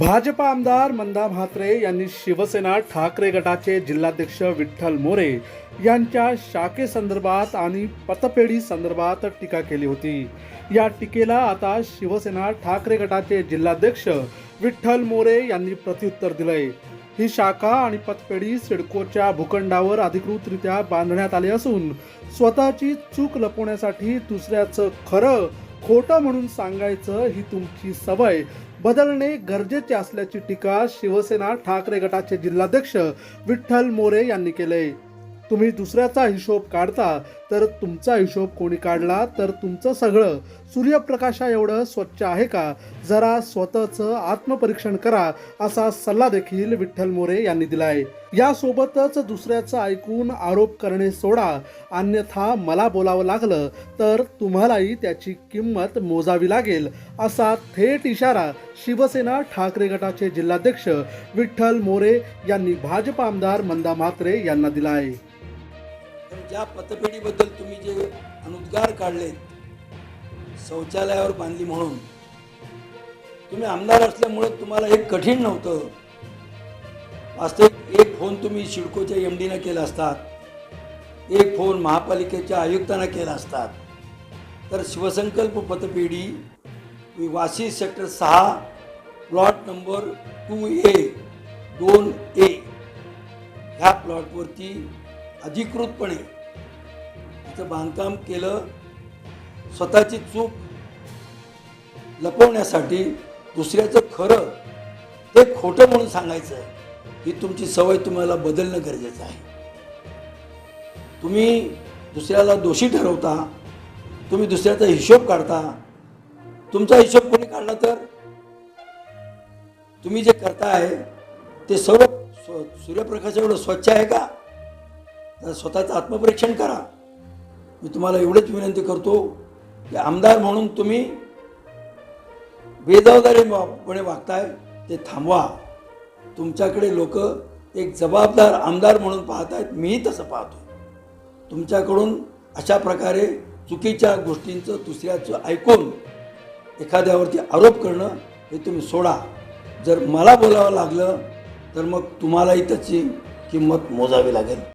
भाजपा आमदार मंदा म्हात्रे यांनी शिवसेना ठाकरे गटाचे जिल्हाध्यक्ष विठ्ठल मोरे यांच्या शाखेसंदर्भात आणि पतपेढी संदर्भात टीका केली होती. या टीकेला आता शिवसेना ठाकरे गटाचे जिल्हाध्यक्ष विठ्ठल मोरे यांनी प्रत्युत्तर दिलंय. ही शाखा आणि पतपेढी सिडकोच्या भूखंडावर अधिकृतरित्या बांधण्यात आली असून स्वतःची चूक लपवण्यासाठी दुसऱ्याचं खरं खोटं म्हणून सांगायचं ही तुमची सवय बदलणे गरजेचे असल्याची टीका शिवसेना ठाकरे गटाचे जिल्हाध्यक्ष विठ्ठल मोरे यांनी केले तुम्ही दुसऱ्याचा हिशोब काढता तर तुमचा हिशोब कोणी काढला तर तुमचं सगळं. सूर्यप्रकाशा एवढं स्वच्छ आहे का? जरा स्वतःचं आत्मपरीक्षण करा असा सल्ला देखील विठ्ठल मोरे यांनी दिलाय. यासोबतच दुसऱ्याचं ऐकून आरोप करणे सोडा. अन्यथा मला बोलावं लागलं तर तुम्हालाही त्याची किंमत मोजावी लागेल असा थेट इशारा शिवसेना ठाकरे गटाचे जिल्हाध्यक्ष विठ्ठल मोरे यांनी भाजप आमदार मंदा म्हात्रे यांना दिला आहे पण ज्या पतपेढीबद्दल तुम्ही जे अनुद्गार काढलेत शौचालयावर बांधली म्हणून तुम्ही आमदार असल्यामुळं तुम्हाला हे कठीण नव्हतं. वास्तविक एक फोन तुम्ही शिडकोच्या एम डीनं केला असतात एक फोन महापालिकेच्या आयुक्तांना केला असतात तर शिवसंकल्प पतपेढी वाशी सेक्टर सहा प्लॉट नंबर टू ए दोन ए ह्या प्लॉटवरती अधिकृतपणे तिचं बांधकाम केलं स्वतःची चूक लपवण्यासाठी दुसऱ्याचं खरं ते खोटं म्हणून सांगायचं ही तुमची सवय तुम्हाला बदलणं गरजेचं आहे. तुम्ही दुसऱ्याला दोषी ठरवता तुम्ही दुसऱ्याचा हिशोब काढता तुमचा हिशोब कोणी काढला तर? तुम्ही जे करताय ते सर्व सूर्यप्रकाश एवढं स्वच्छ आहे का? तर स्वतःचं आत्मपरीक्षण करा. मी तुम्हाला एवढंच विनंती करतो की आमदार म्हणून तुम्ही बेजबाबदारीपणे वागताय ते थांबवा. तुमच्याकडे लोक एक जबाबदार आमदार म्हणून पाहत आहेत मीही तसं पाहतो तुमच्याकडून अशा प्रकारे चुकीच्या गोष्टींचं दुसऱ्याचं ऐकून एखाद्यावरती आरोप करणं हे तुम्ही सोडा. जर मला बोलावं लागलं तर मग तुम्हालाही त्याची किंमत मोजावी लागेल.